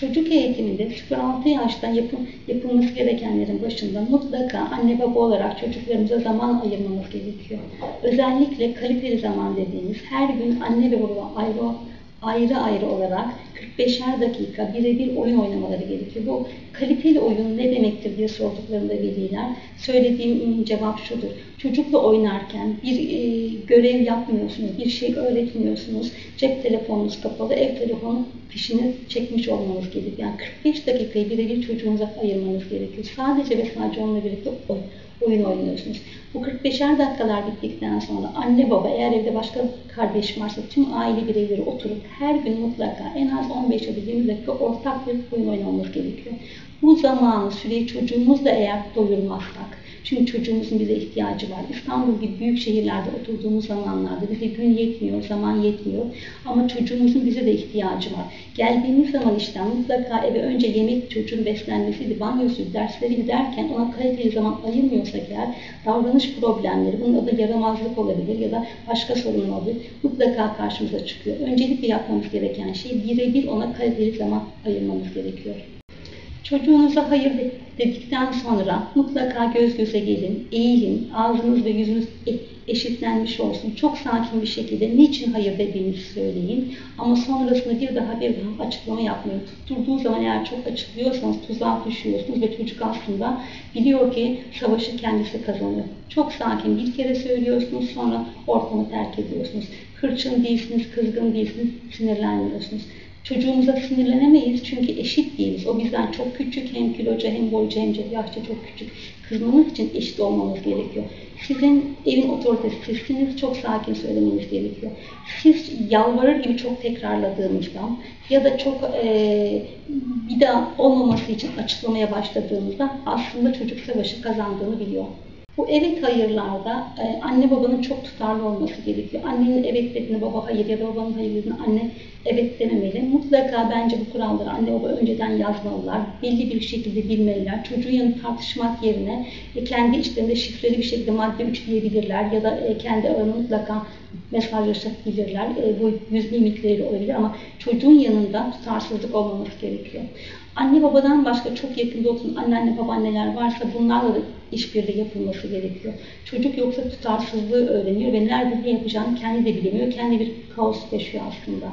Çocuk eğitiminde 0-6 yaştan yapım, yapılması gerekenlerin başında mutlaka anne baba olarak çocuklarımıza zaman ayırmamız gerekiyor. Özellikle kaliteli zaman dediğimiz her gün anne ve baba ayrı ayrı ayrı olarak 45'er dakika birebir oyun oynamaları gerekiyor. Bu kaliteli oyun ne demektir diye sorduklarında veliler söylediğim cevap şudur. Çocukla oynarken bir e, görev yapmıyorsunuz, bir şey öğretmiyorsunuz. Cep telefonunuz kapalı, ev telefonu fişini çekmiş olmanız gerekiyor. Yani 45 dakikayı birebir çocuğunuza ayırmanız gerekiyor. Sadece ve sadece onunla birlikte oyun oyun oynuyorsunuz. Bu 45'er dakikalar bittikten sonra anne baba eğer evde başka kardeş varsa tüm aile bireyleri oturup her gün mutlaka en az 15 ya da 20 dakika ortak bir oyun oynamamız gerekiyor. Bu zamanı, süreyi çocuğumuzla eğer doyurmazsak, çünkü çocuğumuzun bize ihtiyacı var. İstanbul gibi büyük şehirlerde oturduğumuz zamanlarda bize gün yetmiyor, zaman yetmiyor. Ama çocuğumuzun bize de ihtiyacı var. Geldiğimiz zaman işten mutlaka eve önce yemek, çocuğun beslenmesiydi, banyosu, dersleri derken ona kaliteli zaman ayırmıyorsak eğer davranış problemleri, bunun adı yaramazlık olabilir ya da başka sorun olabilir. Mutlaka karşımıza çıkıyor. Öncelikle yapmamız gereken şey birebir ona kaliteli zaman ayırmamız gerekiyor. Çocuğunuza hayır dedikten sonra mutlaka göz göze gelin, eğilin, ağzınız ve yüzünüz e, eşitlenmiş olsun. Çok sakin bir şekilde niçin hayır dediğinizi söyleyin. Ama sonrasında bir daha bir daha açıklama yapmayın. Tutturduğu zaman eğer çok açıklıyorsanız tuzağa düşüyorsunuz ve çocuk aslında biliyor ki savaşı kendisi kazanıyor. Çok sakin bir kere söylüyorsunuz sonra ortamı terk ediyorsunuz. Hırçın değilsiniz, kızgın değilsiniz, sinirlenmiyorsunuz. Çocuğumuza sinirlenemeyiz çünkü eşit değiliz. O bizden çok küçük hem kiloca hem boyca hem yaşça çok küçük. Kızmamak için eşit olmamız gerekiyor. Sizin evin otoritesi sizsiniz, çok sakin söylemeniz gerekiyor. Siz yalvarır gibi çok tekrarladığınızda ya da çok e, bir daha olmaması için açıklamaya başladığımızda aslında çocuk savaşı kazandığını biliyor. Bu evet hayırlarda e, anne babanın çok tutarlı olması gerekiyor. Annenin evet dediğine baba hayır ya da babanın hayır dediğine anne evet dememeli. Mutlaka bence bu kuralları anne baba önceden yazmalılar. Belli bir şekilde bilmeliler. Çocuğun yanı tartışmak yerine e, kendi içlerinde şifreli bir şekilde madde 3 diyebilirler ya da e, kendi aralarında mutlaka mesajlaşabilirler. E, bu yüz mimikleriyle olabilir ama çocuğun yanında tutarsızlık olmaması gerekiyor. Anne babadan başka çok yakında oturan anneanne babaanneler varsa bunlarla da işbirliği yapılması gerekiyor. Çocuk yoksa tutarsızlığı öğreniyor ve nerede ne yapacağını kendi de bilemiyor. Kendi bir kaos yaşıyor aslında.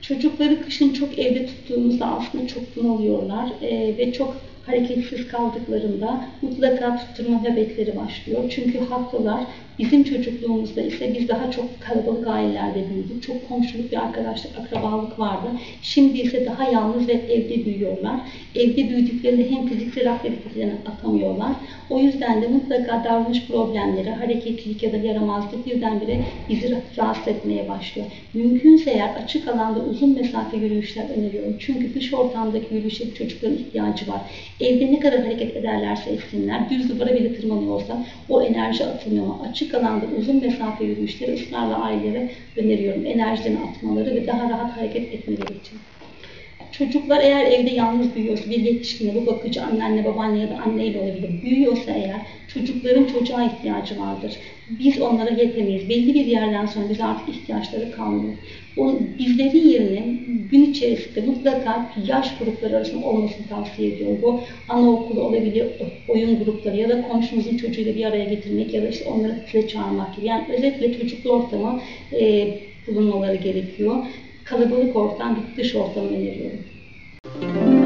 Çocukları kışın çok evde tuttuğumuzda aslında çok bunalıyorlar e, ve çok hareketsiz kaldıklarında mutlaka tutturma nöbetleri başlıyor. Çünkü haklılar. Bizim çocukluğumuzda ise biz daha çok kalabalık ailelerde büyüdük. Çok komşuluk bir arkadaşlık, akrabalık vardı. Şimdi ise daha yalnız ve evde büyüyorlar. Evde büyüdüklerinde hem fiziksel aktivitelerini atamıyorlar. O yüzden de mutlaka davranış problemleri, hareketlilik ya da yaramazlık birdenbire bizi rahatsız etmeye başlıyor. Mümkünse eğer açık alanda uzun mesafe yürüyüşler öneriyorum. Çünkü dış ortamdaki yürüyüşe çocukların ihtiyacı var. Evde ne kadar hareket ederlerse etsinler, düz duvara bile tırmanıyorsa o enerji atılmıyor açık alanda uzun mesafe yürüyüşleri ısrarla ailelere öneriyorum. Enerjilerini atmaları ve daha rahat hareket etmeleri için. Çocuklar eğer evde yalnız büyüyorsa, bir yetişkine, bu bakıcı anneanne, babaanne ya da anneyle olabilir. Büyüyorsa eğer çocukların çocuğa ihtiyacı vardır. Biz onlara yetemeyiz. Belli bir yerden sonra bize artık ihtiyaçları kalmıyor. O, bizlerin yerine gün içerisinde mutlaka yaş grupları arasında olmasını tavsiye ediyorum. Bu anaokulu olabilir, oyun grupları ya da komşumuzun çocuğuyla bir araya getirmek ya da işte onları size çağırmak gibi. Yani özellikle çocuklu ortamı e, bulunmaları gerekiyor kalabalık ortam, dış ortamı öneriyorum.